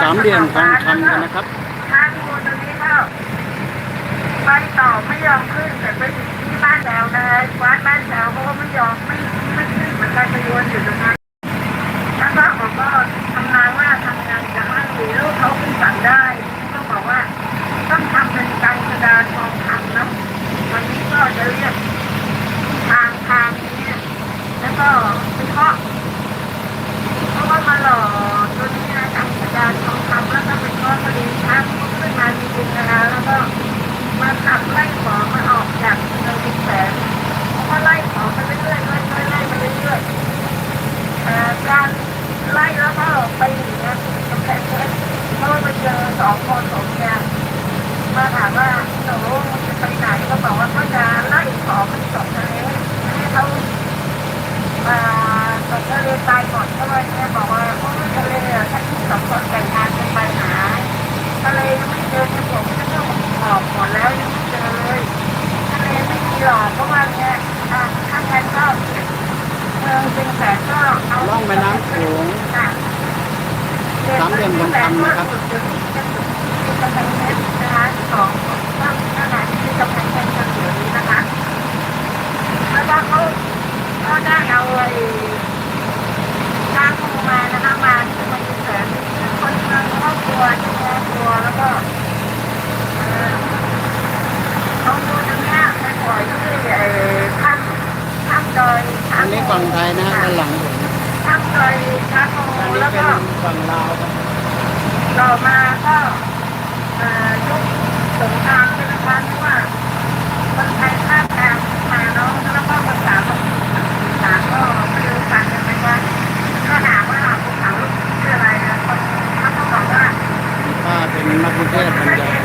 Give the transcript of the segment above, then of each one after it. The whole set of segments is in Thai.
สามเหลี่ยมทองคำกันนะครับทางมูตรงนี้ก็ไปต่อไม่ยอมขึ้นแต่ไปที่บ้านแถวนะวัดบ้านแถวเขาก็ไม่ยอมไม่ไม่ขึ้นมือนกันไปวนอยู่ตรงนั้นแล้วก็ผมก็ทำงานว่าทำงานจะให้ลูกเขาขึ้นสั่งได้ก็บอกว่า ต้องทำเป็นการกระดานทองคำนะวันนี้ก็จะเรียกทางทางนี้แล้วก็ไปเคาะเพราะว่ามาหล่อตัวนี้นะทำกระ ดานทองคำแล้วก็ไปเคาะพอดีทักขึ้นมาจริงๆนะคะแล้วก็มาขับไล่ของมาออกจากเงินแสนก็ไล่ของไปเรื่อยๆไล่ไล่ไล่ไปเรื่อยๆการไล่แล้วก็ไปอย่างเงี้ยกำแพงเพชรเพราะว่าไปเจอสองคนสองเนี่ยมาถามว่าหนูจะไปไหนก็บอกว่าเขาจะไล่ของมันตกทะเลให้เขามาตกทะเลตายก่อนก็เลยเนี่ยบอกว่าพวกทะเลอะ สับสองคนแต่งงานกันไปหา ก็เลยไม่เจอจะผมจะต้องออกหมดแล้วยังไม่เจอเลยทะเลไม่มีหรอกเพราะว่าเนี่ยอะถ้างั้นก็เมืองเชียงแสนก็เอา ล่องแม่น้ำโขง ค่ะ สามเหลี่ยมทองคำนะครับ กำแพงเพชรนะคะของบ้านขนาดที่กำแพงเพชรกันอยู่นี้นะคะ แล้วก็เขาก็ได้เอาไอ้ช้างมูมานะคะมาที่มันแสนคนเมืองครอบครัวที่ครอบครัวแล้วก็เอ่อเขาดูตรงเนี้ยไปปล่อยที่ไอ้ถ้ำถ้ำดอยช้า อั ง น มู นี้ ฝั่งไทยนะฮะด้านหลังผมถ้ำดอยช้างมูอันนี้แล้วเป็นก็ฝั่งลาวครับต่อมาก็เอ่อยุคสงครามเป็นนะคะที่ว่าคนไทยภาคกลางมาเนาะแล้วก็ภาษาภาษาก็ไม่รู้กันใช่ไหมว่าก็ถามว่าภูเขาชื่ออะไรนะคนเขาก็บอกว่า ป้าเป็นนักกรุงเทพบรรไม่ยาเรีย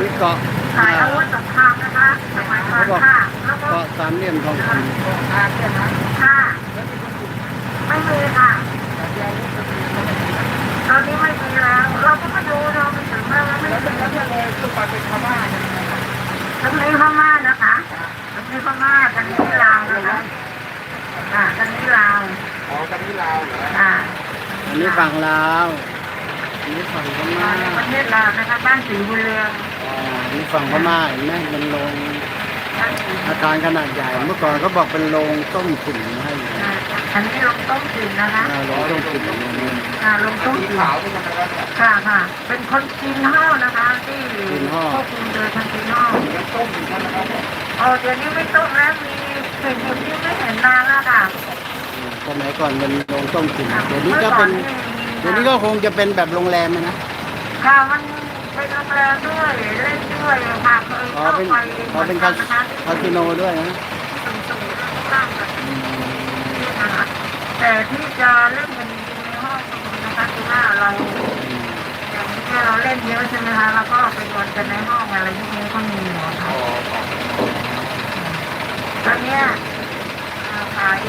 นี่เกาะขายอาวุธสงครามนะคะสมัยก่อนค่ะแล้วก็เกาะสามเหลี่ยมทองคำค่ะไม่มีค่ะตอนนี้ไม่มีแล้ว เราก็มาดูเราไม่ถึงแล้วไม่ถึงแล้วเลยสุปาเป็นพม่าทำไมพม่านะคะทำไมพม่ากันนี้ลาวนะคะอะกันนี้ลาวอ๋อกันนี้ลาวอ่รอันนี้ฝั่งลาว นี่ฝั่งพม่าประเทศลาวนะคะบ้านสีบุเรืองอ๋อนี่ฝั่งพม่าเห็นไหมมันลงอาคารขนาดใหญ่ เมื่อก่อนเขาบอกเป็นโรงต้มขุ่นให้อ่าอันนี้โรงต้มกลิ่นนะคะโรงต้มขุ่นโรงนึ่งต้มขุ่นะครับเนี่ยค่ะค่ะ เป็นคนจีนเฮ้านะคะ ที่ควบคุมโดยทางจีนเฮ้ายังต้มอยู่นั่นนะคเออเดี๋ยวนี้ไม่ต้มแล้วมีสิ่งหนึ่งที่ไม่เห็นนานแล้วค่ะ สมัยก่อนมันโรงต้มขุ่นเดี๋ยวนี้ก็เป็น เดี๋ยวนี้ก็คงจะเป็นแบบโรงแรมนะค่ะมันเป็นโรงแรมด้วยเล่นด้วยค่ะเคยเข้าเป็ไปอ๋อเป็นคานะคะคสิโนด้วยนะสูงๆข้างล่างแบบนะคะแต่ที่จะเล่นกันในห้องสมุดนะคะคือว่าเราอย่างที่เราเล่นเยอะใช่ไหมคะแล้วก็ไปนอนกันในห้องอะไรพวกนี้ก็มีหมดค่ะตอนเนี้ยขาย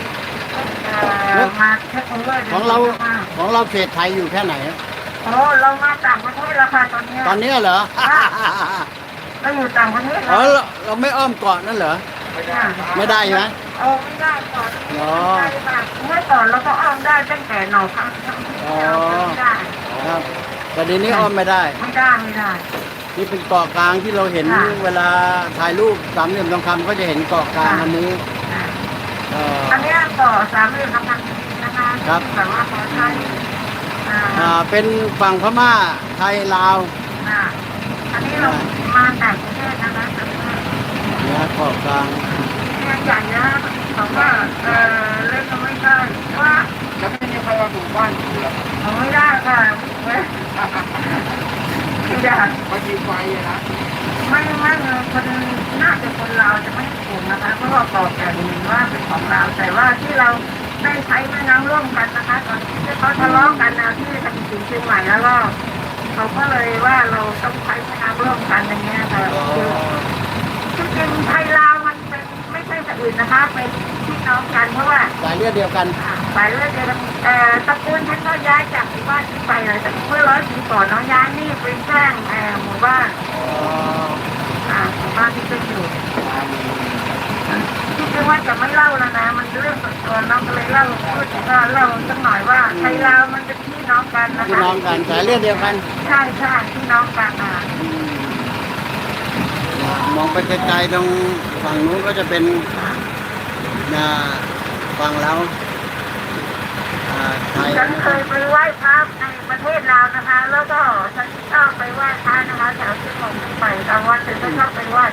มาแค่คนเดี๋ยขวองเรา ของเราเขตไทยอยู่แค่ไหนโอ้เรามาต่างประเทศแล้วค่ะตอนเนี้ยตอนนี้เหรอ เราอยู่ต่างประเทศอ๋อแล้วเราเราไม่อ้อมเกาะนั่นเหรอไม่ได้ใช่ไหม โอ้ไม่ได้ก่อนอ๋อเมื่อก่อนเราก็อ้อมได้ตั้งแต่หนอพังทั้งที่เราไม่ได้ครับแต่เดี๋ยวนี้อ้อมไม่ได้ ไม่ได้ไม่ได้ นี่เป็นเกาะกลางที่เราเห็นค่ะเวลาถ่ายรูปสามเหลี่ยมทองคำก็จะเห็นเกาะกลางค่ะ อันนี้เอ่ออันเนี้ยต่อสามเหลี่ยมทองคำนะ คะครับแต่ว่าขอใช้อ่าอ่าเป็นฝั่งพม่าไทยลาวอ่าอันนี้เรามาต่างประเทศนะคะเนี่ยเกาะกลางเนี่ยใหญ่นะบอกว่าเออเล่นก็ไม่ได้ว่าแล้วไม่มีใครมาดูบ้านอยู่แล้วเอาไม่ได้ค่ะเว้ยไม่ได้มายิงไฟอะนะไม่ไม่เลยคนน่าจะคนเราวจะไม่ถูกนะคะเพราะว่าบอกแต่ดีว่าเป็นของเราแต่ว่าที่เรา ได้ใช้แม่น้ำร่วมกันนะคะ ตอนที่เขาทะเลาะกันนะที่ทำสิงเชียงใหม่แล้วก็เขาก็เลยว่าเราต้องใช้แม่น้ำร่วมกันอย่างเงี้ยค่ะคือที่จริงไทยลาวมันเป็นไม่ใช่สะอื่นนะคะ เป็นพี่น้องกันเพราะว่าสายเลือดเดียวกันสายเลือดเดียวกันเอ่อตระกูลฉันก็ย้ายจากหมู่บ้านที่ไปเลยแต่เมื่อร้อยปีก่อนเน้องย้ายนี่ไปสร้างเอ่อหมู่บ้านอ๋ออ่าหมู่บ้านที่เป็นอยู่ที่จริงว่าจะไม่เล่าแล้วนะมันเรื่องส่วนตัว น้องก็เลยเล่าพูดก็เล่าสักหน่อยว่าไทยลาวมันเป็นพี่น้องกันนะคะพี่น้องกันสายเลือดเดียวกัน ใช่ใช่พี่น้องกันอะอืมมองไปไกลๆตรงฝั่งนู้นก็จะเป็นนาฝั่งเราอ่าไทยฉันเคยไปไหว้พระในประเทศลาวนะคะ แล้วก็ฉันชอบไปไหว้พระนะคะแถวที่ผมไปกลางวันฉันก็ชอบไปไหว้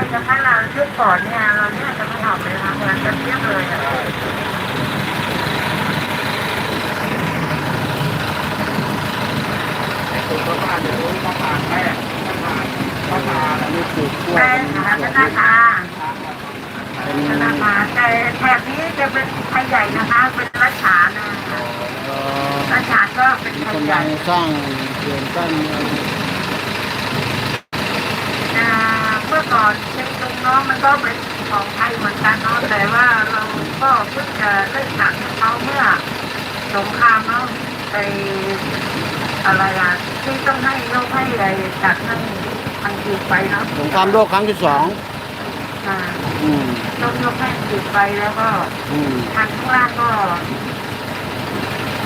พระไทยกับพระลาวชุดก่อนเนี่ยเราเนี่ยจะไม่ออกเลยนะเหมือนกันเทียบเลยอะไอ้คนก็บ้านเดี๋ยวรู้มาผ่านแม่มาผ่านมาผ่านอันนี้ปลูกกล้วยแป้งอันนะนี้คะสวนเป็นหนี่น้าตาเป็นเป็นหน้าตาแต่แถบนี้จะเป็นไทยใหญ่นะคะ เป็นรัชฉานนะรัชฉานก็เป็นไทยใหญ่สร้างเขื่อนกั้นเมืองเมื่อก่อน เชียงตุงเนาะมันก็เป็นของไทยเหมือนกันเนาะแต่ว่าเราก็เพิ่งจะได้ตัดเขาเมื่อสงครามเนาะไออะไรอะที่ต้องให้ยกให้ไอ้ตัดให้อังกฤษไปเนาะสงครามโลกครั้งที่สองอ่าอืมต้องยกให้อังกฤษไปแล้วก็อืมทางข้างล่างก็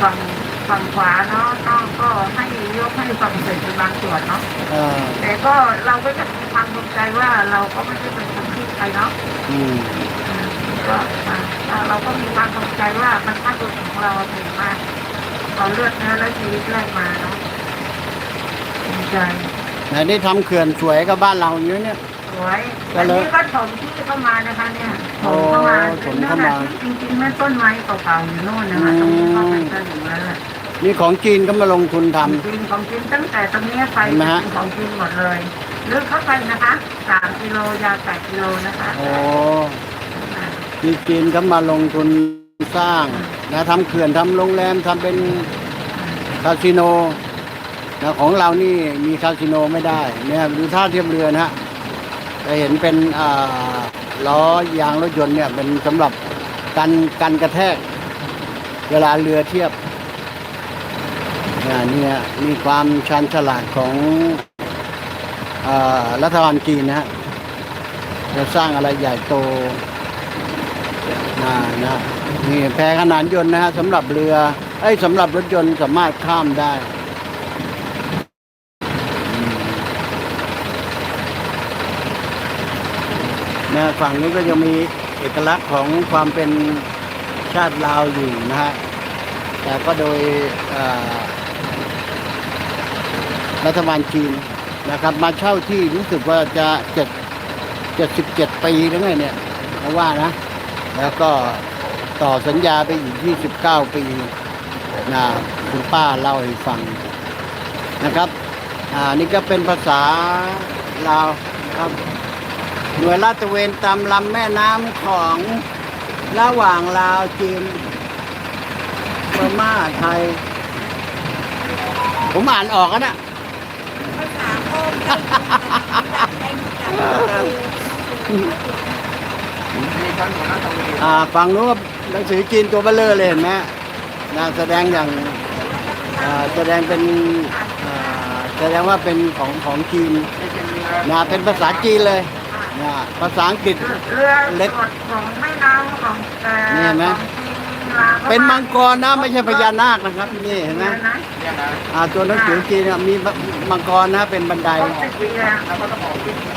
ฝั่งฝั่งขวาเนาะต้องก็ให้ยกให้ฝั่งเศสเป็นบางส่วนเนาะ เออแต่ก็เราก็จะมีความภูมิใจว่าเราก็ไม่ได้เป็นคนที่ ใครเนาะอืมอืมก็อ่าเราก็มีความภูมิใจว่ามันภาคตัวของเราถึงมากเราเลือดเนื้อและชีวิตแรกมาเนาะภูมิใจไหนได้ทำเขื่อนสวยกับบ้านเราอย่างนี้เนี่ย สวยก็อันเลยนี้ก็ถมที่เข้ามานะคะเนี่ยถมเข้ามาโอ้ถมเข้ามา จริงๆแม่ต้นไม้เก่าๆอยู่โน่นนะคะตรงนี้ก็เป็นต้นอยู่แล้วแหละนี่ของจีนก็มาลงทุนทำ จริงของกินตั้งแต่ตรงนี้ไปเห็นไหมฮะ เป็นของกินหมดเลยลึกเข้าไปนะคะสาม กิโลยาวแปดกิโลนะคะโอ้ที่จีนก็มาลงทุนสร้างนะทำเขื่อนทำโรงแรมทำเป็นคาสิโนนะของเรานี่มีคาสิโนไม่ได้เนี่ยดูท่าเทียบเรือนะฮะจะเห็นเป็นอ่าล้อยางรถยนต์เนี่ยเป็นสำหรับกันกันกระแทก เวลาเรือเทียบเนี่ยเนี่ยมีความชันฉลาดของอรัฐบาลจีนนะฮะ จะสร้างอะไรใหญ่โตนะนะนี่แพขนานยนต์นะฮะสำหรับเรือไอ้สำหรับรถยนต์สามารถข้ามได้นะฝั่งนี้ก็ยังมีเอกลักษณ์ของความเป็นชาติลาวอยู่นะฮะแต่ก็โดยรัฐบาลจีนนะครับ มาเช่าที่รู้สึกว่าจะเจ็ด เจ็ดสิบเจ็ดปีแล้วไงเนี่ยเพราะว่านะ แล้วก็ต่อสัญญาไปอีกยี่สิบเก้าปีนะคุณป้าเล่าให้ฟังนะครับ อ่านี่ก็เป็นภาษาลาวครับหน่วยลาดตระเวนตามลำแม่น้ำของระหว่างลาวจีนพม่าไทย ผมอ่านออกอะนะภาษาโค มจับได้จับได้นชั้นของนักตวีอ่าฝั่งนู้นก็หนังสือจีนตัวเบลเลอร์เลยเห็นไหมนะแสดงอย่างอ่าแสดงเป็นอ่าแสดงว่าเป็นของของจีนเป็นะเป็นภาษาจีนเลยนะภาษาอังกฤษ เรือเล็ก ของแม่น้ำของเอ่อนี่เห็นไหม ของจีนลาวเป็นมังกรนะไม่ใช่พญานาคนะครับที่นี่เห็นไหมรือนะเนี่ยนะอ่าตัวหนังสือจีนเนี่ยมีมังกรนะเป็นบันได ต้องติดเรือแล้วก็ต้องออกขึ้น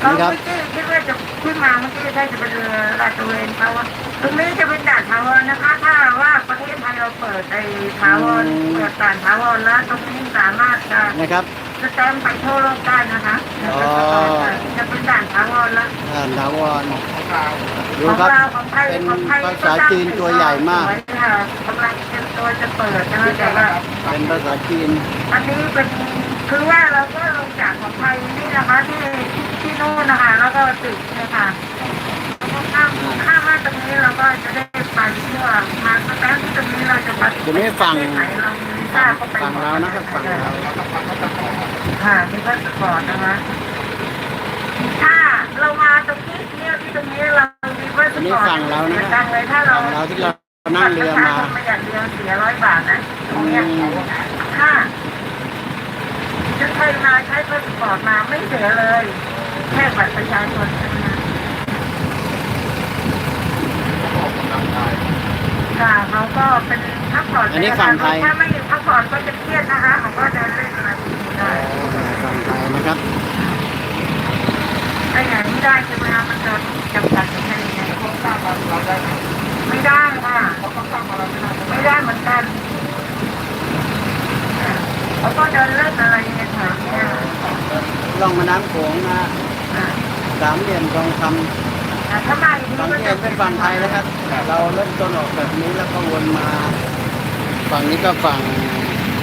เขานี่ครับเมื่อกี้คิดว่าจะขึ้นมาเมื่อกี้ได้จะเป็นเรือลาดตระเวนเขาว่าตรงนี้จะเป็นด่านถาวรนะคะ ถ้าว่าประเทศไทยเราเปิดไอ้ถาวรเปิดด่านถาวรแล้วตรงนี้สามารถจะนะครับสแตมป์ไปทั่วโลกได้นะคะอ๋อจะเป็นด่านถาวรแล้วอ่าถาวรของเราดูของครับเราของไทยเป็นของไทยภาษาจีนตัวใหญ่มากสวยค่ะกำลังเตรียมตัวจะเปิดนะคะแต่ว่าเป็นภาษาจีนอันนี้เป็น คือว่าเราก็ลงจากของไทยนี่นะคะ ที่ที่นู่นนะคะ แล้วก็ตึกเนี่ยค่ะแล้วก็ข้ามข้ามมาตรงนี้เราก็จะได้ไปทั่วมาสแตมป์ที่ตรงนี้เราจะไปทีนี้ฝั่งประเทศไหนเรามีวีซ่าก็ไปฝั่งเรานะครับฝั่งเราเราต้องฟังเขาจะขอค่ะมีพาสปอร์ตนะคะถ้าเรามาตรงนี้เนี่ยที่ตรงนี้เรามีพาสอันนี้ปอร์ตฝั่งเรานะดังเลยถ้าเราฝั่งเราที่เรานั่งเรือมาประหยัดเรือเสียร้อยบาทนะตรงอืเนี้ยมค่ะ จะเคยมาใช้พาสปอร์ตมาไม่เสียเลย แค่บัตรประชาชนเท่านั้นออกกำลังกายค่ะเขาก็เป็นพักผ่อนอันนี้ฝั่งไทย ถ้าไม่พักผ่อนก็จะเครียดนะคะเขาก็จะเล่นอะไรได้ฝั่งไทยนะครับไอ้อย่างนี้ได้ใช่ไหมคะมันจะจำกัดยังไงเนี่ยเขาสร้างมาเราได้ไหมไม่ได้ค่ะ เขาต้องสร้างมาเราไม่ได้ ไม่ได้เหมือนกันเขาก็จะเล่นอะไรเนี่ยค่ะเนี่ย ล่องแม่น้ำโขงนะอะสามเหลี่ยมทองคำอะถ้ามาอย่างนี้ฝั่งก็นี้จะเป็นฝั่งไทยนะครับ เราเริ่มต้นออกแบบนี้แล้วก็วนมา ฝั่งนี้ก็ฝั่ง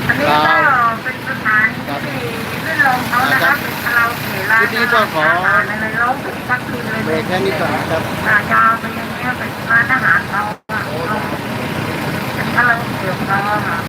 อันนี้ก็เป็นสถานที่รื่นรมเขานะคะเป็นคาราโอเกะร้านอาหารอะไรร้องเพลงสักคืนเลยเบรกแค่นี้ก่อนครับยาวไปอย่างเงี้ยเป็นร้านอาหารเขาอะเป็นคาราโอเกะของเขาอะค่ะ